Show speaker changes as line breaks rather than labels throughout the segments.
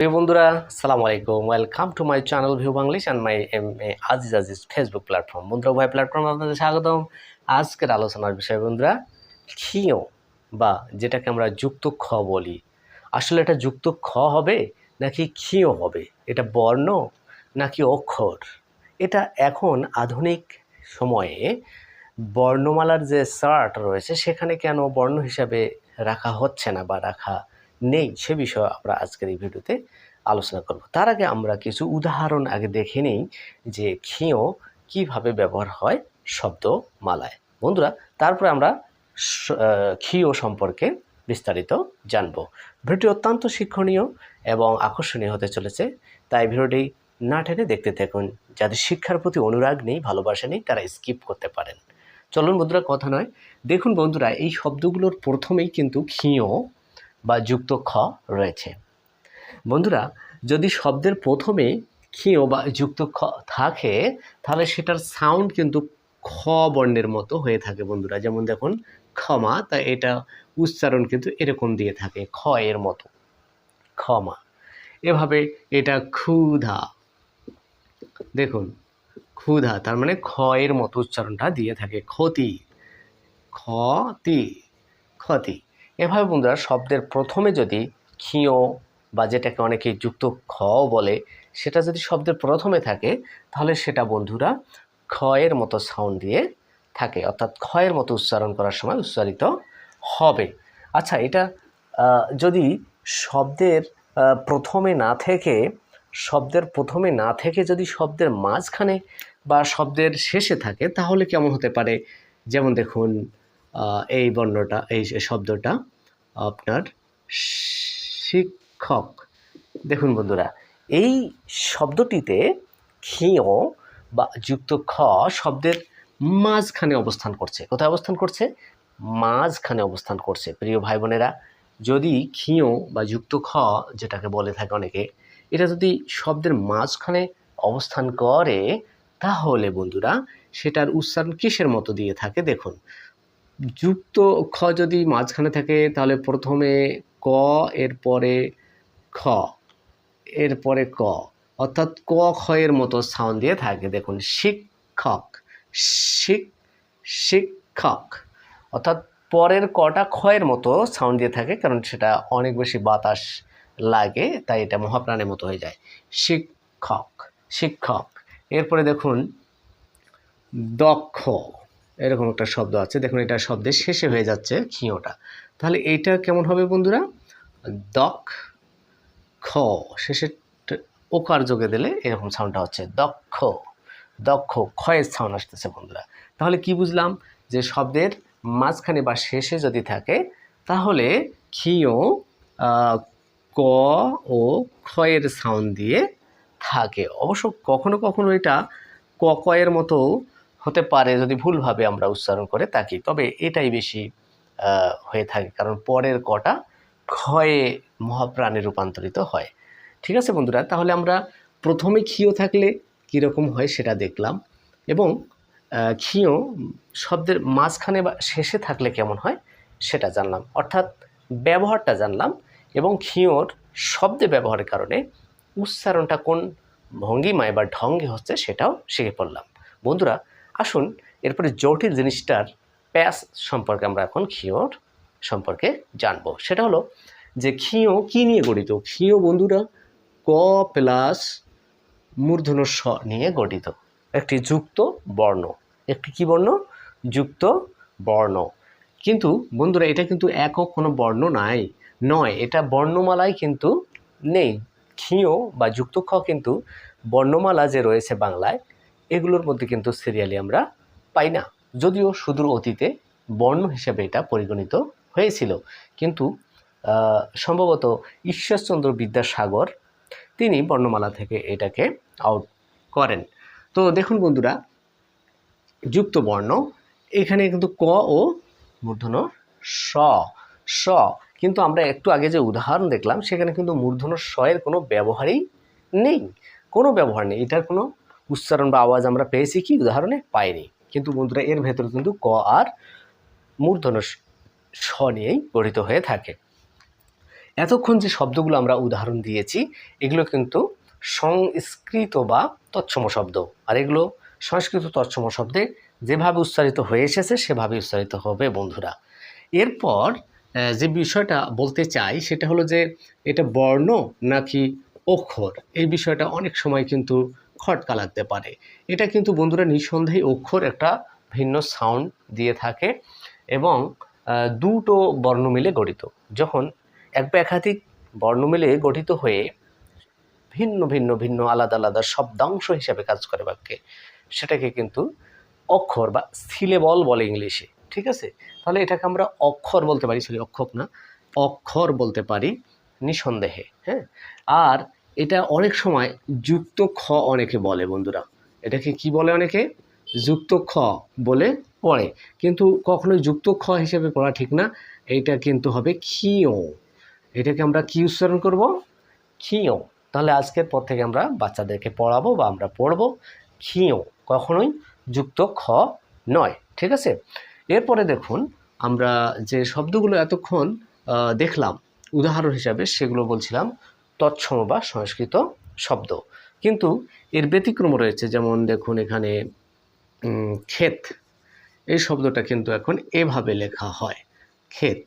প্রিয় বন্ধুরা সালাম আলাইকুম। Welcome to my channel view Banglish and my M A Aziz Aziz Facebook platform বন্ধুরা, উভয় প্ল্যাটফর্ম আপনাদের স্বাগতম। আজকের আলোচনার বিষয় বন্ধুরা ক্ষীয় বা যেটাকে আমরা যুক্ত খ বলি। আসলে এটা যুক্ত খ হবে নাকি ক্ষীয় হবে? এটা বর্ণ নাকি অক্ষর? এটা এখন আধুনিক সময়ে বর্ণমালার যে চার্ট রয়েছে, সেখানে কেন বর্ণ হিসাবে রাখা হচ্ছে না বা রাখা নেই, সে বিষয়ে আমরা আজকের এই ভিডিওতে আলোচনা করব। তার আগে আমরা কিছু উদাহরণ আগে দেখে নিই যে ক্ষীয় কীভাবে ব্যবহার হয় শব্দ মালায় বন্ধুরা, তারপরে আমরা ক্ষীয় সম্পর্কে বিস্তারিত জানব। ভিডিওটি অত্যন্ত শিক্ষণীয় এবং আকর্ষণীয় হতে চলেছে, তাই ভিডিওটি না টেনে দেখতে থাকুন। যাদের শিক্ষার প্রতি অনুরাগ নেই, ভালোবাসা নেই, তারা স্কিপ করতে পারেন। চলুন বন্ধুরা, কথা নয়। দেখুন বন্ধুরা, এই শব্দগুলোর প্রথমেই কিন্তু ক্ষীয় বা যুক্ত খ রয়েছে। বন্ধুরা, যদি শব্দের প্রথমে ক্ষীয় বা যুক্ত খ থাকে, তাহলে সেটার সাউন্ড কিন্তু খ বর্ণের মতো হয়ে থাকে বন্ধুরা। যেমন দেখুন ক্ষমা তা এটা উচ্চারণ কিন্তু এরকম দিয়ে থাকে, খ এর মতো। ক্ষমা এভাবে এটা ক্ষুধা। দেখুন, ক্ষুধা, তার মানে খ এর মতো উচ্চারণটা দিয়ে থাকে। ক্ষতি। ক্ষতি। ক্ষতি। এভাবে বন্ধুরা শব্দের প্রথমে যদি ক্ষীয় বা যেটাকে অনেকে যুক্ত খ বলে, সেটা যদি শব্দের প্রথমে থাকে, তাহলে সেটা বন্ধুরা এর মতো সাউন্ড দিয়ে থাকে। অর্থাৎ এর মতো উচ্চারণ করার সময় উচ্চারিত হবে। আচ্ছা এটা যদি শব্দের প্রথমে না থেকে, শব্দের প্রথমে না থেকে যদি শব্দের মাঝখানে বা শব্দের শেষে থাকে, তাহলে কেমন হতে পারে? যেমন দেখুন এই বর্ণটা, এই শব্দটা আপনার শিক্ষক। দেখুন বন্ধুরা, এই শব্দটিতে ক্ষীয় বা যুক্ত খ শব্দের মাঝখানে অবস্থান করছে। কোথায় অবস্থান করছে? মাঝখানে অবস্থান করছে। প্রিয় ভাই বোনেরা যদি ক্ষীয় বা যুক্ত খ যেটাকে বলে থাকে অনেকে, এটা যদি শব্দের মাঝখানে অবস্থান করে, তাহলে বন্ধুরা সেটার উচ্চারণ কিসের মতো দিয়ে থাকে? দেখুন যুক্ত খ যদি মাঝখানে থাকে, তাহলে প্রথমে ক, এরপরে খ, এরপরে ক। অর্থাৎ ক, খ এর মতো সাউন্ড দিয়ে থাকে। দেখুন, শিক্ষক, শিক, শিক্ষক। অর্থাৎ পরের কটা ক্ষয়ের মতো সাউন্ড দিয়ে থাকে, কারণ সেটা অনেক বেশি বাতাস লাগে, তাই এটা মহাপ্রাণের মতো হয়ে যায়। শিক্ষক শিক্ষক। এরপরে দেখুন, দক্ষ। এরকম একটা শব্দ আছে। দেখুন এটা শব্দের শেষে হয়ে যাচ্ছে ক্ষীয়টা তাহলে এইটা কেমন হবে বন্ধুরা? দক খ শেষে ওকার যোগে দিলে এরকম সাউন্ডটা হচ্ছে। দক্ষ দক্ষ ক্ষয়ের সাউন্ড আসতেছে বন্ধুরা। তাহলে কি বুঝলাম? যে শব্দের মাঝখানে বা শেষে যদি থাকে তাহলে আহ, ক ও ক্ষয়ের সাউন্ড দিয়ে থাকে। অবশ্য কখনো কখনো এটা ক কয়ের মতো হতে পারে যদি ভুলভাবে আমরা উচ্চারণ করে থাকি। তবে এটাই বেশি হয়ে থাকে। কারণ পরের কটা ক্ষয়ে মহাপ্রাণে রূপান্তরিত হয়। ঠিক আছে বন্ধুরা? তাহলে আমরা প্রথমে ক্ষীয় থাকলে কীরকম হয় সেটা দেখলাম এবং ক্ষীয় শব্দের মাঝখানে বা শেষে থাকলে কেমন হয় সেটা জানলাম। অর্থাৎ ব্যবহারটা জানলাম এবং ক্ষীয়র শব্দে ব্যবহারের কারণে উচ্চারণটা কোন ভঙ্গিমায় বা ঢঙ্গে হচ্ছে সেটাও শিখে পড়লাম। বন্ধুরা আসুন এরপরে জটিল জিনিসটার প্যাস সম্পর্কে আমরা এখন ক্ষীয়র সম্পর্কে জানব। সেটা হলো যে ক্ষীয় কী নিয়ে গঠিত? ক্ষীয় বন্ধুরা ক প্লাস মূর্ধন স নিয়ে গঠিত। একটি যুক্ত বর্ণ। একটি কি বর্ণ? যুক্ত বর্ণ। কিন্তু বন্ধুরা, এটা কিন্তু একক কোনো বর্ণ নাই, নয়। এটা বর্ণমালায় কিন্তু নেই। ক্ষীয় বা যুক্ত খ কিন্তু বর্ণমালা যে রয়েছে বাংলায় এগুলোর মধ্যে কিন্তু সিরিয়ালি আমরা পাই না। যদিও সুদূর অতীতে বর্ণ হিসেবে এটা পরিগণিত হয়েছিল। কিন্তু সম্ভবত ঈশ্বরচন্দ্র বিদ্যাসাগর, তিনি বর্ণমালা থেকে এটাকে আউট করেন। তো দেখুন বন্ধুরা, যুক্ত বর্ণ, এখানে কিন্তু ক ও মূর্ধন স স। কিন্তু আমরা একটু আগে যে উদাহরণ দেখলাম, সেখানে কিন্তু মূর্ধন স এর কোনো ব্যবহারই নেই। কোনো ব্যবহার নেই। এটার কোনো উচ্চারণ বা আওয়াজ আমরা পেয়েছি কি? উদাহরণে পাইনি। কিন্তু বন্ধুরা, এর ভেতরে কিন্তু ক আর মূর্ধন্য স- স নিয়েই গঠিত হয়ে থাকে। এতক্ষণ যে শব্দগুলো আমরা উদাহরণ দিয়েছি, এগুলো কিন্তু সংস্কৃত বা তৎসম শব্দ। আর এগুলো সংস্কৃত তৎসম শব্দে যেভাবে উচ্চারিত হয়ে এসেছে, সেভাবে উচ্চারিত হবে বন্ধুরা। এরপর যে বিষয়টা বলতে চাই, সেটা হলো যে এটা বর্ণ নাকি অক্ষর? এই বিষয়টা অনেক সময় কিন্তু খটকা লাগতে পারে। এটা কিন্তু বন্ধুরা নিঃসন্দেহে অক্ষর একটা ভিন্ন সাউন্ড দিয়ে থাকে এবং দুটো বর্ণ মিলে গঠিত। যখন এক বা একাধিক বর্ণ মিলে গঠিত হয়ে ভিন্ন ভিন্ন ভিন্ন, আলাদা আলাদা শব্দাংশ হিসাবে কাজ করে বাক্যে, সেটাকে কিন্তু অক্ষর বা সিলেবল বলে ইংলিশে, ঠিক আছে? তাহলে এটাকে আমরা অক্ষর বলতে পারি, সরি অক্ষর না, অক্ষর বলতে পারি নিঃসন্দেহে হ্যাঁ? আর এটা অনেক সময় যুক্ত খ অনেকে বলে বন্ধুরা। এটাকে কি বলে অনেকে? যুক্ত খ বলে পড়ে। কিন্তু কখনোই যুক্ত খ হিসেবে পড়া ঠিক না। এটা কিন্তু হবে খিও এটাকে আমরা কি উচ্চারণ করব? খিও তাহলে আজকের পর থেকে আমরা বাচ্চাদেরকে পড়াবো বা আমরা পড়ব খিও কখনোই যুক্ত খ নয়। ঠিক আছে? এরপরে দেখুন, আমরা যে শব্দগুলো এতক্ষণ দেখলাম, উদাহরণ হিসাবে সেগুলো বলছিলাম। তৎসম বা সংস্কৃত শব্দ। কিন্তু এর ব্যতিক্রম রয়েছে, যেমন দেখুন এখানে ক্ষেত। এই শব্দটা কিন্তু এখন এভাবে লেখা হয়, ক্ষেত।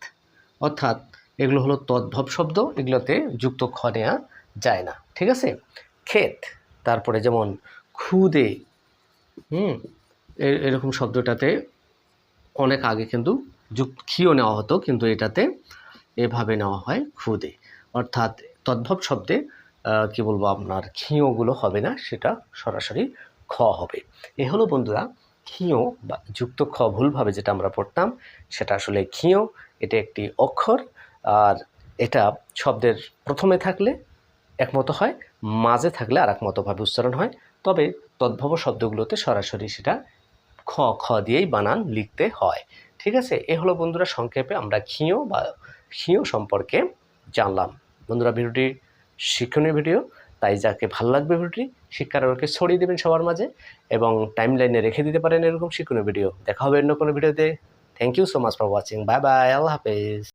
অর্থাৎ এগুলো হলো তদ্ভব শব্দ, এগুলোতে যুক্ত খ নেওয়া যায় না, ঠিক আছে? ক্ষেত, তারপরে যেমন খুদে হুম এরকম শব্দটাতে অনেক আগে কিন্তু যুক্ত খিও নেওয়া হতো, কিন্তু এটাতে এভাবে নেওয়া হয় খুদে অর্থাৎ তদ্ভব শব্দে কি বলব আপনার খিঁওগুলো হবে না, সেটা সরাসরি খ হবে। এ হলো বন্ধুরা খিঁও বা যুক্ত খ ভুলভাবে যেটা আমরা পড়তাম, সেটা আসলে খিঁও এটা একটি অক্ষর, আর এটা শব্দের প্রথমে থাকলে একমতো হয়, মাঝে থাকলে আর একমতোভাবে উচ্চারণ হয়, তবে তদ্ভব শব্দগুলোতে সরাসরি সেটা খ খ দিয়েই বানান, লিখতে হয়। ঠিক আছে? এ হলো বন্ধুরা, সংক্ষেপে আমরা খিঁও বা খিঁও সম্পর্কে জানলাম। বন্ধুরা, ভিডিওটি শিক্ষণীয় ভিডিও, তাই যাকে ভালো লাগবে ভিডিওটি শিক্ষারকে ছড়িয়ে দেবেন সবার মাঝে এবং টাইম লাইনে রেখে দিতে পারেন এরকম শিক্ষণীয় ভিডিও। দেখা হবে অন্য কোনো ভিডিওতে। Thank you so much for watching bye bye আল্লাহ হাফেজ।